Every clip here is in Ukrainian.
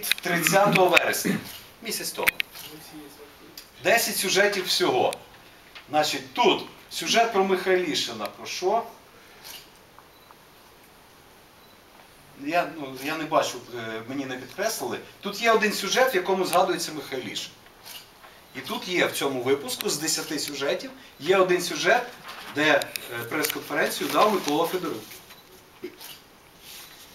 від 30 вересня, місяць тому. 10 сюжетів всього. Значить, тут сюжет про Михайлішина. Про що? Я, ну, я не бачу, е, мені не підкреслили. Тут є один сюжет, в якому згадується Михайлішин. І тут є в цьому випуску з 10 сюжетів, є один сюжет, де е, прес-конференцію дав Микола Федорук.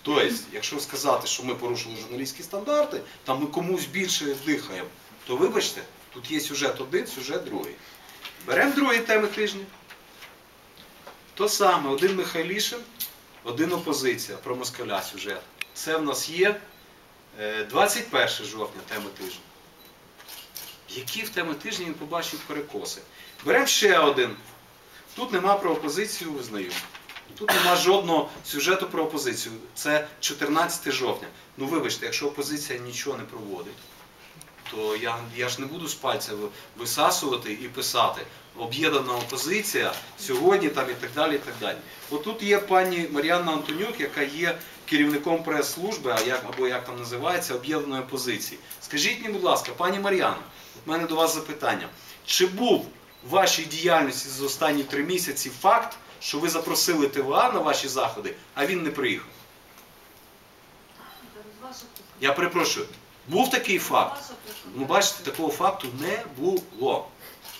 Тобто, якщо сказати, що ми порушили журналістські стандарти, там ми комусь більше дихаємо, то вибачте, тут є сюжет один, сюжет другий. Беремо другі теми тижня. То саме, один Михайлішин, один опозиція про москаля сюжет. Це в нас є е, 21 жовтня теми тижня. Які в теми тижня він побачив перекоси? Беремо ще один. Тут нема про опозицію, визнаю. Тут нема жодного сюжету про опозицію. Це 14 жовтня. Ну вибачте, якщо опозиція нічого не проводить, то я, я ж не буду з пальця висасувати і писати. Об'єднана опозиція сьогодні там і так далі. і так далі. От тут є пані Мар'яна Антонюк, яка є керівником прес-служби, або як там називається, об'єднаної опозиції. Скажіть мені, будь ласка, пані Мар'яно, у мене до вас запитання. Чи був вашій діяльності за останні три місяці факт, що ви запросили ТВА на ваші заходи, а він не приїхав? Я перепрошую, був такий факт? Ну, бачите, такого факту не було.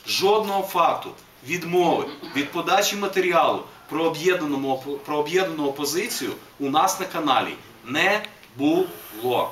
Жодного факту відмови від подачі матеріалу про об'єднану, про об'єднану опозицію у нас на каналі не було.